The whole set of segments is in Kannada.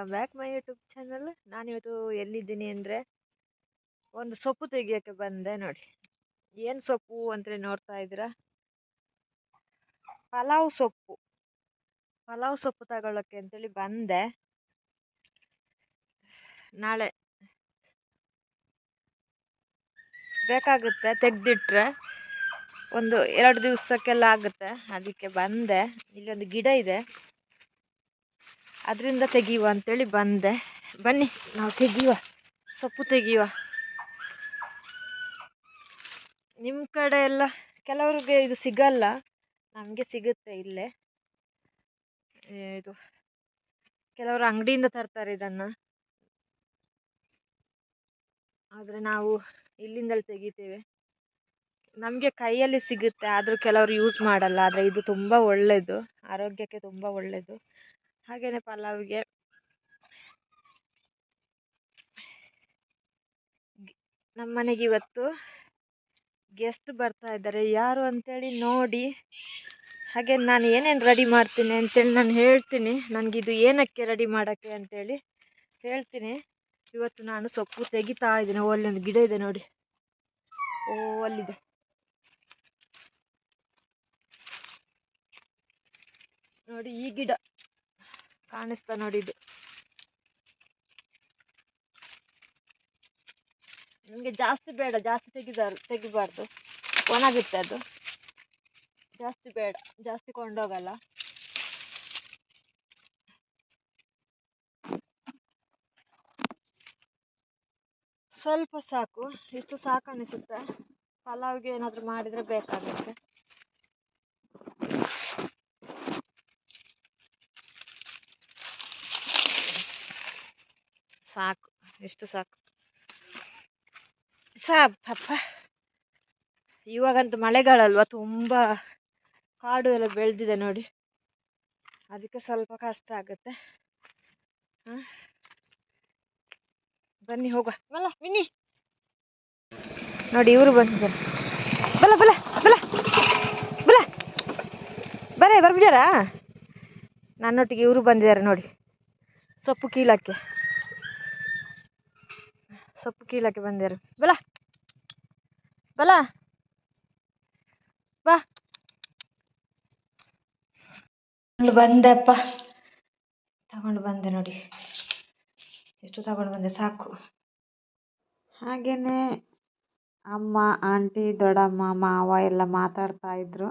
Welcome back my YouTube channel ನಾನಿವತ್ತು ಎಲ್ಲಿದ್ದೀನಿ ಅಂದರೆ ಒಂದು ಸೊಪ್ಪು ತೆಗಿಯೋಕ್ಕೆ ಬಂದೆ ನೋಡಿ. ಏನು ಸೊಪ್ಪು ಅಂತೇಳಿ ನೋಡ್ತಾ ಇದ್ದೀರಾ? ಪಲಾವ್ ಸೊಪ್ಪು. ಪಲಾವ್ ಸೊಪ್ಪು ತಗೊಳ್ಳೋಕ್ಕೆ ಅಂತೇಳಿ ಬಂದೆ. ನಾಳೆ ಬೇಕಾಗುತ್ತೆ ತೆಗೆದಿಟ್ರೆ ಒಂದು ಎರಡು ದಿವಸಕ್ಕೆಲ್ಲ ಆಗುತ್ತೆ. ಅದಕ್ಕೆ ಬಂದೆ. ಇಲ್ಲಿ ಒಂದು ಗಿಡ ಇದೆ. ಅದರಿಂದ ತೆಗೆಯುವ ಅಂತೇಳಿ ಬಂದೆ. ಬನ್ನಿ, ನಾವು ತೆಗೆಯುವ. ಸೊಪ್ಪು ತೆಗೆಯುವ. ನಿಮ್ಮ ಕಡೆ ಎಲ್ಲ, ಕೆಲವ್ರಿಗೆ ಇದು ಸಿಗಲ್ಲ. ನಮಗೆ ಸಿಗುತ್ತೆ ಇಲ್ಲೇ. ಇದು, ಕೆಲವರು ಅಂಗಡಿಯಿಂದ ತರ್ತಾರೆ ಇದನ್ನು. ಆದರೆ ನಾವು ಇಲ್ಲಿಂದಲೇ ತೆಗಿತೇವೆ. ನಮಗೆ ಕೈಯಲ್ಲಿ ಸಿಗುತ್ತೆ, ಆದರೂ ಕೆಲವರು ಯೂಸ್ ಮಾಡಲ್ಲ. ಆದರೆ ಇದು ತುಂಬ ಒಳ್ಳೆಯದು ಆರೋಗ್ಯಕ್ಕೆ ತುಂಬ ಒಳ್ಳೆಯದು ಹಾಗೆಯೇ ಪಲಾವ್ಗೆ. ನಮ್ಮ ಮನೆಗೆ ಇವತ್ತು ಗೆಸ್ಟ್ ಬರ್ತಾ ಇದ್ದಾರೆ. ಯಾರು ಅಂತೇಳಿ ನೋಡಿ. ಹಾಗೆ ನಾನು ಏನೇನು ರೆಡಿ ಮಾಡ್ತೀನಿ ಅಂತೇಳಿ ನಾನು ಹೇಳ್ತೀನಿ. ನನಗಿದು ಏನಕ್ಕೆ ರೆಡಿ ಮಾಡೋಕ್ಕೆ ಅಂತೇಳಿ ಹೇಳ್ತೀನಿ. ಇವತ್ತು ನಾನು ಸೊಪ್ಪು ತೆಗಿತಾ ಇದ್ದೀನಿ. ಓ, ಅಲ್ಲೊಂದು ಗಿಡ ಇದೆ ನೋಡಿ. ಓ, ಅಲ್ಲಿದೆ. ನೋಡಿ ಈ ಗಿಡ. ಕಾಣಿಸ್ತಾ ನೋಡಿ ಇದು ನಿಮಗೆ ಜಾಸ್ತಿ ಬೇಡ, ಜಾಸ್ತಿ ತೆಗಿದಾರ ತೆಗಿಬಾರ್ದು. ಒಣಗುತ್ತೆ ಅದು. ಜಾಸ್ತಿ ಬೇಡ, ಜಾಸ್ತಿ ಕೊಂಡೋಗಲ್ಲ. ಸ್ವಲ್ಪ ಸಾಕು, ಇಷ್ಟು ಸಾಕು ಅನಿಸುತ್ತೆ. ಪಲಾವ್ಗೆ ಏನಾದರೂ ಮಾಡಿದರೆ ಬೇಕಾಗುತ್ತೆ. ಸಾಕು ಎಷ್ಟು ಸಾಕು ಸಾಪಪ್ಪ ಇವಾಗಂತೂ ಮಳೆಗಾಲಲ್ವ ತುಂಬ ಕಾಡು ಎಲ್ಲ ಬೆಳೆದಿದೆ ನೋಡಿ ಅದಕ್ಕೆ ಸ್ವಲ್ಪ ಕಷ್ಟ ಆಗುತ್ತೆ ಬನ್ನಿ ಹೋಗುವ ಬಲ ಮಿನ್ನಿ ನೋಡಿ ಇವರು ಬಂದಿದ್ದಾರೆ ಬಲ ಬಲ ಬಲ ಬಲ ಬರೇ ಬರ್ಬಿಡ್ಯಾರಾ ನನ್ನೊಟ್ಟಿಗೆ ಇವರು ಬಂದಿದ್ದಾರೆ ನೋಡಿ ಸೊಪ್ಪು ಕೀಳಕ್ಕೆ ಸೊಪ್ಪು ಕೀಳಕ್ಕೆ ಬಂದಿರು. ಬಲ ಬಲ, ಬಾ. ಬಂದಪ್ಪ. ತಗೊಂಡು ಬಂದೆ ನೋಡಿ. ಎಷ್ಟು ತಗೊಂಡು ಬಂದೆ ಸಾಕು. ಹಾಗೆಯೇ ಅಮ್ಮ, ಆಂಟಿ, ದೊಡ್ಡಮ್ಮ, ಮಾವ ಎಲ್ಲ ಮಾತಾಡ್ತಾ ಇದ್ರು.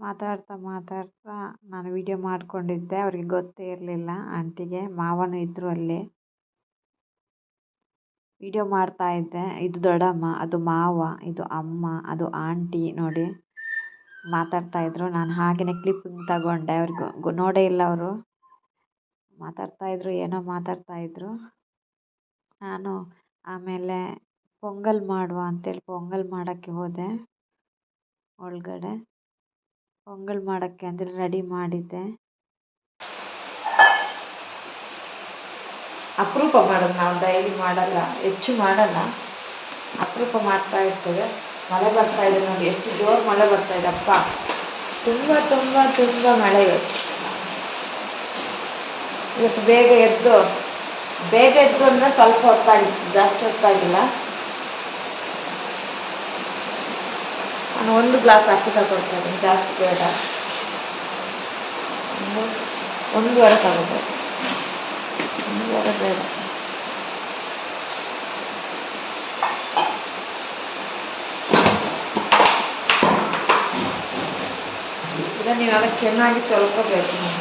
ಮಾತಾಡ್ತಾ ಮಾತಾಡ್ತಾ ನಾನು ವಿಡಿಯೋ ಮಾಡ್ಕೊಂಡಿದ್ದೆ. ಅವ್ರಿಗೆ ಗೊತ್ತೇ ಇರಲಿಲ್ಲ. ಆಂಟಿಗೆ, ಮಾವನೂ ಇದ್ದರು ಅಲ್ಲಿ. ವಿಡಿಯೋ ಮಾಡ್ತಾ ಇದ್ದೆ. ಇದು ದೊಡ್ಡಮ್ಮ, ಅದು ಮಾವ, ಇದು ಅಮ್ಮ, ಅದು ಆಂಟಿ ನೋಡಿ ಮಾತಾಡ್ತಾ ಇದ್ರು. ನಾನು ಹಾಗೆಯೇ ಕ್ಲಿಪ್ಪಿಂಗ್ ತಗೊಂಡೆ. ಅವ್ರಿಗೆ ನೋಡೇ ಇಲ್ಲ ಅವರು. ಮಾತಾಡ್ತಾ ಇದ್ರು, ಏನೋ ಮಾತಾಡ್ತಾ ಇದ್ರು. ನಾನು ಆಮೇಲೆ ಪೊಂಗಲ್ ಮಾಡುವ ಅಂತೇಳಿ ಪೊಂಗಲ್ ಮಾಡೋಕ್ಕೆ ಹೋದೆ ಒಳಗಡೆ. ಪೊಂಗಲ್ ಮಾಡೋಕ್ಕೆ ಅಂದರೆ ರೆಡಿ ಮಾಡಿದ್ದೆ. ಅಪರೂಪ ಮಾಡೋದು ನಾವು ಡೈಲಿ ಮಾಡಲ್ಲ, ಹೆಚ್ಚು ಮಾಡಲ್ಲ. ಅಪರೂಪ ಮಾಡ್ತಾ ಇರ್ತೇವೆ. ಮಳೆ ಬರ್ತಾ ಇದೆ ನೋಡಿ, ಎಷ್ಟು ಜೋರು ಮಳೆ ಬರ್ತಾ ಇದೆ ಅಪ್ಪ. ತುಂಬ ತುಂಬ ತುಂಬ ಮಳೆ. ಇವತ್ತು ಬೇಗ ಎದ್ದು ಬೇಗ ಎದ್ದು ಅಂದರೆ ಸ್ವಲ್ಪ ಹೊತ್ತಾಗಿತ್ತು ಜಾಸ್ತಿ ಹೊತ್ತಾಗಿಲ್ಲ ನಾನು ಒಂದು ಗ್ಲಾಸ್ ಅಕ್ಕಿ ತಗೊಳ್ತಾ ಇದ್ದೀನಿ, ಜಾಸ್ತಿ ಬೇಡ. ಒಂದು ವಾರ ತಗೋಬೇಕು ಒಂದೂವರೆ ಬೇಡ. ಇದನ್ನು ಇವಾಗ ಚೆನ್ನಾಗಿ ತೊಳ್ಕೊಬೇಕು ನಾನು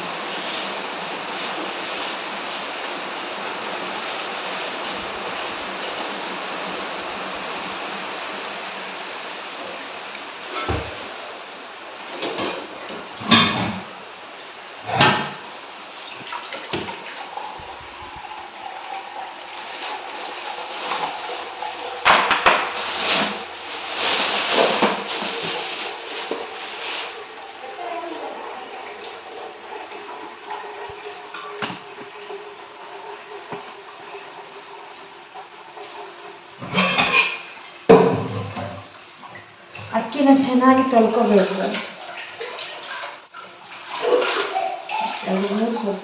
ಅಕ್ಕಿನ ಚೆನ್ನಾಗಿ ತೊಳ್ಕೊಬೇಕು ಎರಡು ಮೂರು ಸ್ವಲ್ಪ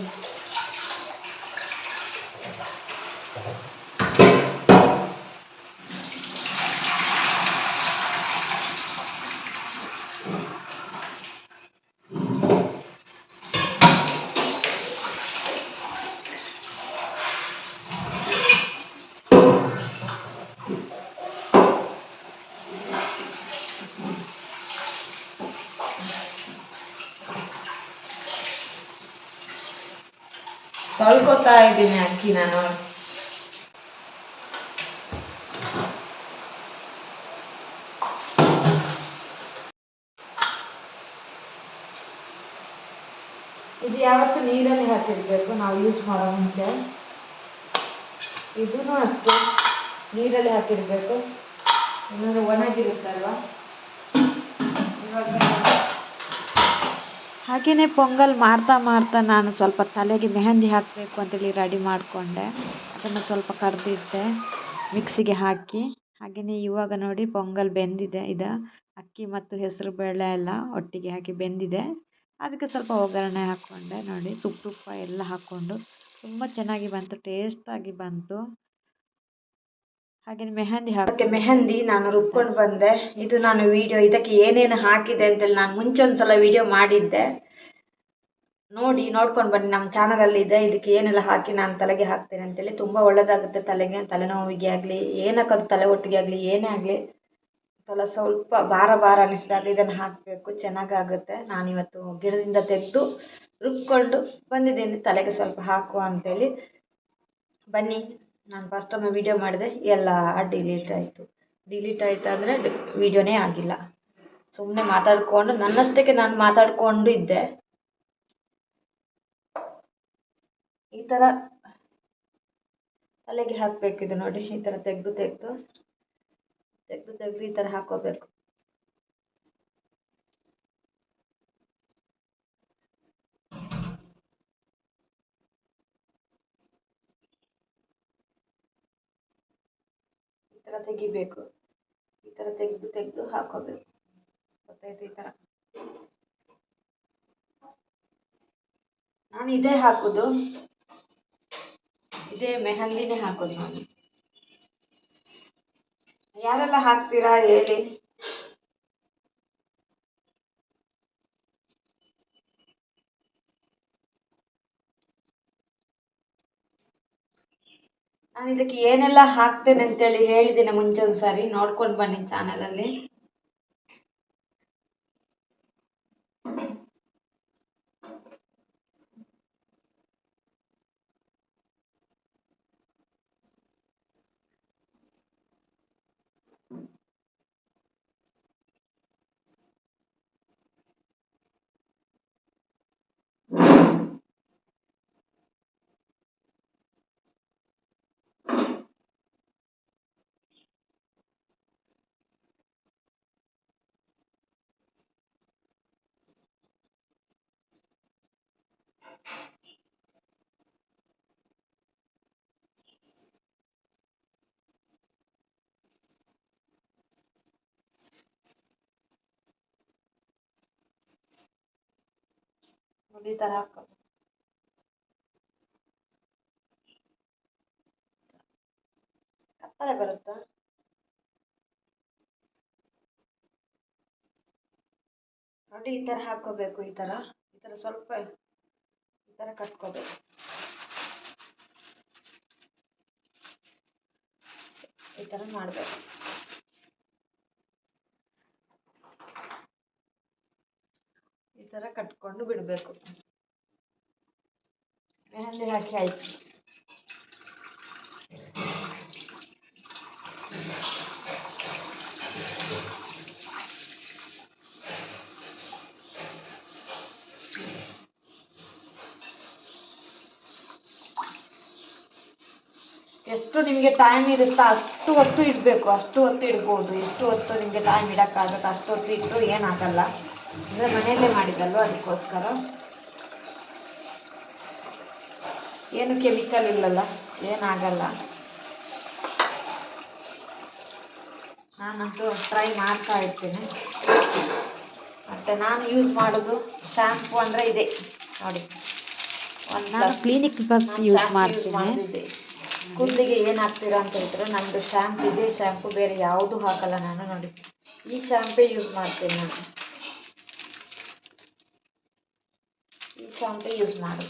ತೊಳ್ಕೊತಾ ಇದ್ದೀನಿ ಅಕ್ಕಿ ನಾನು. ಇದು ಯಾವತ್ತು ನೀರಲ್ಲಿ ಹಾಕಿರ್ಬೇಕು? ನಾವು ಯೂಸ್ ಮಾಡೋ ಮುಂಚೆ. ಇದೂ ಅಷ್ಟೇ. ನೀರಲ್ಲಿ ಹಾಕಿರ್ಬೇಕು. ಇನ್ನೊಂದು ಒಣಗಿರುತ್ತಲ್ವ? ಇವಾಗ ಹಾಗೆಯೇ ಪೊಂಗಲ್ ಮಾಡ್ತಾ ಮಾಡ್ತಾ ನಾನು ಸ್ವಲ್ಪ ತಲೆಗೆ ಮೆಹಂದಿ ಹಾಕಬೇಕು ಅಂತೇಳಿ ರೆಡಿ ಮಾಡಿಕೊಂಡೆ. ಅದನ್ನು ಸ್ವಲ್ಪ ಕರೆದಿಟ್ಟೆ ಮಿಕ್ಸಿಗೆ ಹಾಕಿ. ಹಾಗೆಯೇ ಇವಾಗ ನೋಡಿ ಪೊಂಗಲ್ ಬೆಂದಿದೆ. ಇದು ಅಕ್ಕಿ ಮತ್ತು ಹೆಸರು ಬೇಳೆ ಎಲ್ಲ ಒಟ್ಟಿಗೆ ಹಾಕಿ ಬೆಂದಿದೆ. ಅದಕ್ಕೆ ಸ್ವಲ್ಪ ಒಗ್ಗರಣೆ ಹಾಕ್ಕೊಂಡೆ ನೋಡಿ. ಸುಪ್ಪ ತುಪ್ಪ ಎಲ್ಲ ಹಾಕ್ಕೊಂಡು. ತುಂಬ ಚೆನ್ನಾಗಿ ಬಂತು ಟೇಸ್ಟಾಗಿ ಬಂತು. ಹಾಗೆ ಮೆಹಂದಿ ಹಾಕಿ ಮೆಹಂದಿ ನಾನು ರುಬ್ಕೊಂಡು ಬಂದೆ. ಇದು ನಾನು ವಿಡಿಯೋ ಇದಕ್ಕೆ ಏನೇನು ಹಾಕಿದೆ ಅಂತೇಳಿ ನಾನು ಮುಂಚೆ ಒಂದು ಸಲ ವಿಡಿಯೋ ಮಾಡಿದ್ದೆ. ನೋಡಿ, ನೋಡ್ಕೊಂಡು ಬನ್ನಿ. ನಮ್ಮ ಚಾನಲಲ್ಲಿ ಇದೆ. ಇದಕ್ಕೆ ಏನೆಲ್ಲ ಹಾಕಿ ನಾನು ತಲೆಗೆ ಹಾಕ್ತೇನೆ ಅಂತೇಳಿ ತುಂಬ ಒಳ್ಳೆಯದಾಗುತ್ತೆ ತಲೆಗೆ. ತಲೆನೋವಿಗೆ ಆಗಲಿ ಏನಕ್ಕದು ತಲೆ ಒಟ್ಟಿಗೆ ಆಗಲಿ, ಏನೇ ಆಗಲಿ ತಲೆ ಸ್ವಲ್ಪ ಭಾರ ಭಾರ ಅನಿಸಿದಾಗ ಇದನ್ನು ಹಾಕಬೇಕು. ಚೆನ್ನಾಗಾಗುತ್ತೆ. ನಾನಿವತ್ತು ಗಿಡದಿಂದ ತೆಗೆದು ರುಬ್ಕೊಂಡು ಬಂದಿದ್ದೀನಿ. ತಲೆಗೆ ಸ್ವಲ್ಪ ಹಾಕುವ ಅಂತೇಳಿ ಬನ್ನಿ. ನಾನು ಫಸ್ಟ್ ಒಮ್ಮೆ ವೀಡಿಯೋ ಮಾಡಿದೆ, ಎಲ್ಲ ಡಿಲೀಟ್ ಆಯಿತು. ಡಿಲೀಟ್ ಆಯಿತು ಅಂದರೆ ವಿಡಿಯೋನೇ ಆಗಿಲ್ಲ. ಸುಮ್ಮನೆ ಮಾತಾಡಿಕೊಂಡು, ನನ್ನಷ್ಟಕ್ಕೆ ನಾನು ಮಾತಾಡಿಕೊಂಡು ಇದ್ದೆ. ಈ ಥರ ತಲೆಗೆ ಹಾಕಬೇಕಿದು ನೋಡಿ, ಈ ಥರ ತೆಗೆದು ತೆಗೆದು. ತೆಗೆದು ತೆಗೆದು ಈ ಥರ ಹಾಕೋಬೇಕು. ಥರ ತೆಗಿಬೇಕು. ಈ ಥರ ತೆಗೆದು ತೆಗೆದು ಹಾಕೋಬೇಕು. ಗೊತ್ತಾಯ್ತು ಈ ಥರ ನಾನು ಇದೇ ಹಾಕೋದು. ಇದೇ ಮೆಹಂದಿನೇ ಹಾಕೋದು ನಾನು. ಯಾರೆಲ್ಲ ಹಾಕ್ತೀರಾ ಹೇಳಿ. ನಾನು ಇದಕ್ಕೆ ಏನೆಲ್ಲ ಹಾಕ್ತೇನೆ ಅಂತೇಳಿ ಹೇಳಿದ್ದೀನಿ ಮುಂಚೆ ಒಂದು ಸಾರಿ ನೋಡ್ಕೊಂಡು ಬನ್ನಿ ಚಾನಲಲ್ಲಿ ನೋಡಿ ಈ ಥರ ಹಾಕೋದು ಕತ್ತಲೆ ಬರುತ್ತಾ ನೋಡಿ ಈ ಥರ ಹಾಕೋಬೇಕು ಈ ಥರ ಈ ಥರ ಸ್ವಲ್ಪ ಈ ಥರ ಕಟ್ಕೋಬೇಕು ಈ ಥರ ಮಾಡಬೇಕು ಈ ಥರ ಕಟ್ಕೊಂಡು ಬಿಡಬೇಕು ಮೆಹಂದಿ ಹಾಕಿ ಆಯ್ತು ಎಷ್ಟು ನಿಮಗೆ ಟೈಮ್ ಇರುತ್ತಾ? ಅಷ್ಟು ಹೊತ್ತು ಇಡಬೇಕು ಅಷ್ಟು ಹೊತ್ತು ಇಡ್ಬೋದು ಎಷ್ಟು ಹೊತ್ತು ನಿಮಗೆ ಟೈಮ್ ಇಡೋಕ್ಕಾಗುತ್ತೆ? ಅಷ್ಟು ಹೊತ್ತು ಇಟ್ಟು ಏನಾಗಲ್ಲ. ಅಂದರೆ ಮನೆಯಲ್ಲೇ ಮಾಡಿದ್ದಲ್ವ ಅದಕ್ಕೋಸ್ಕರ? ಏನು ಕೆಮಿಕಲ್ ಇಲ್ಲಲ್ಲ ಏನಾಗಲ್ಲ. ನಾನಂತೂ ಟ್ರೈ ಮಾಡ್ತಾ ಇರ್ತೀನಿ. ಮತ್ತು ನಾನು ಯೂಸ್ ಮಾಡೋದು ಶ್ಯಾಂಪು ಅಂದರೆ ಇದೆ. ನೋಡಿ. ನಾನು ಕ್ಲಿನಿಕ್ ಯೂಸ್ ಮಾಡ್ತೀನಿ. ಕೂದಲಿಗೆ ಏನು ಹಾಕ್ತೀರಾ ಅಂತ ಹೇಳ್ತಾರೆ ನಮ್ಮದು ಶ್ಯಾಂಪು ಇದೆ ಶ್ಯಾಂಪು ಬೇರೆ ಯಾವುದು ಹಾಕಲ್ಲ ನಾನು ನೋಡಿ. ಈ ಶ್ಯಾಂಪೇ ಯೂಸ್ ಮಾಡ್ತೀನಿ ನಾನು. ಈ ಶ್ಯಾಂಪೇ ಯೂಸ್ ಮಾಡು.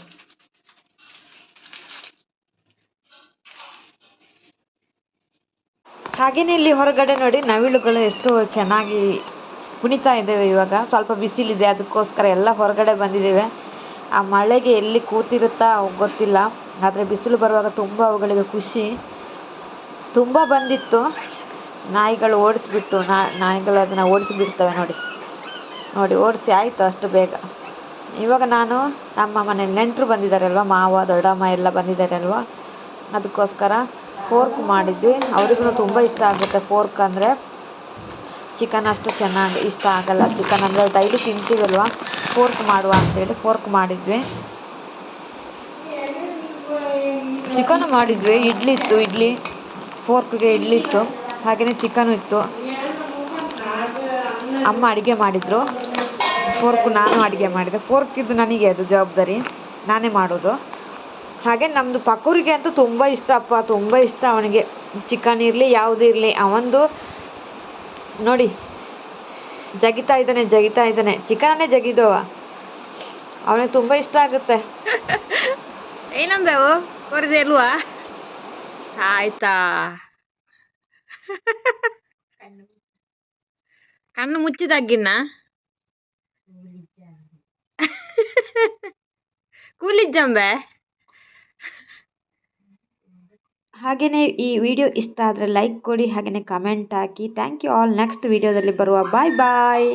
ಹಾಗೆಯೇ ಇಲ್ಲಿ ಹೊರಗಡೆ ನೋಡಿ, ನವಿಲುಗಳು ಎಷ್ಟು ಚೆನ್ನಾಗಿ ಕುಣಿತಾ ಇದ್ದೇವೆ ಇವಾಗ. ಸ್ವಲ್ಪ ಬಿಸಿಲಿದೆ, ಅದಕ್ಕೋಸ್ಕರ ಎಲ್ಲ ಹೊರಗಡೆ ಬಂದಿದ್ದೇವೆ. ಆ ಮಳೆಗೆ ಎಲ್ಲಿ ಕೂತಿರುತ್ತಾ ಗೊತ್ತಿಲ್ಲ. ಆದರೆ ಬಿಸಿಲು ಬರುವಾಗ ತುಂಬ ಅವುಗಳಿಗೆ ಖುಷಿ. ತುಂಬ ಬಂದಿತ್ತು. ನಾಯಿಗಳು ಓಡಿಸ್ಬಿಟ್ಟು ನಾಯಿಗಳು ಅದನ್ನು ಓಡಿಸಿಬಿಡ್ತವೆ ನೋಡಿ. ನೋಡಿ, ಓಡಿಸಿ ಆಯಿತು ಅಷ್ಟು ಬೇಗ. ಇವಾಗ ನಾನು ನಮ್ಮ ಮನೇಲಿ ನೆಂಟರು ಬಂದಿದ್ದಾರಲ್ವ ಮಾವ, ದೊಡ್ಡಮ್ಮ ಎಲ್ಲ ಬಂದಿದ್ದಾರಲ್ವ ಅದಕ್ಕೋಸ್ಕರ ಫೋರ್ಕ್ ಮಾಡಿದ್ವಿ. ಅವ್ರಿಗೂ ತುಂಬ ಇಷ್ಟ ಆಗುತ್ತೆ ಫೋರ್ಕ್ ಅಂದರೆ. ಚಿಕನ್ ಅಷ್ಟು ಚೆನ್ನಾಗಿ, ಇಷ್ಟ ಆಗಲ್ಲ. ಚಿಕನ್ ಅಂದರೆ ಡೈಲಿ ತಿಂತೀವಲ್ವ? ಫೋರ್ಕ್ ಮಾಡುವ ಅಂತೇಳಿ ಫೋರ್ಕ್ ಮಾಡಿದ್ವಿ. ಚಿಕನು ಮಾಡಿದ್ವಿ, ಇಡ್ಲಿ ಇತ್ತು, ಇಡ್ಲಿ, ಫೋರ್ಕ್ಗೆ ಇಡ್ಲಿ ಇತ್ತು ಹಾಗೆಯೇ ಚಿಕನು ಇತ್ತು. ಅಮ್ಮ ಅಡುಗೆ ಮಾಡಿದರು, ಫೋರ್ಕ್ ನಾನು ಅಡುಗೆ ಮಾಡಿದೆ. ಫೋರ್ಕ್ ಇದು ನನಗೆ, ಅದು ಜವಾಬ್ದಾರಿ, ನಾನೇ ಮಾಡೋದು. ಹಾಗೆ ನಮ್ಮದು ಪಕ್ಕೂರಿಗೆ ಅಂತೂ ತುಂಬ ಇಷ್ಟಪ್ಪ ತುಂಬ ಇಷ್ಟ ಅವನಿಗೆ. ಚಿಕನ್ ಇರಲಿ, ಯಾವುದೇ ಇರಲಿ, ಅವಂದು, ನೋಡಿ, ಜಗಿತಾ ಇದ್ದಾನೆ ಜಗಿತಾ ಇದ್ದಾನೆ. ಚಿಕನನ್ನೇ ಜಗಿದವ. ಅವನಿಗೆ ತುಂಬ ಇಷ್ಟ ಆಗುತ್ತೆ. ಏನಂದವು ಕೊರದೆ ಇಲ್ವಾ ಆಯ್ತಾ? ಕಣ್ಣು ಮುಚ್ಚಿದಾಗಿನ್ನ? ಕೂಲಿಜ್ಜಂಬೆ ಹಾಗೆಯೇ ಈ ವಿಡಿಯೋ ಇಷ್ಟ ಆದರೆ ಲೈಕ್ ಕೊಡಿ ಹಾಗೆಯೇ ಕಮೆಂಟ್ ಹಾಕಿ. ಥ್ಯಾಂಕ್ ಯು ಆಲ್ ನೆಕ್ಸ್ಟ್ ವಿಡಿಯೋದಲ್ಲಿ ಬರುವ. ಬಾಯ್ ಬಾಯ್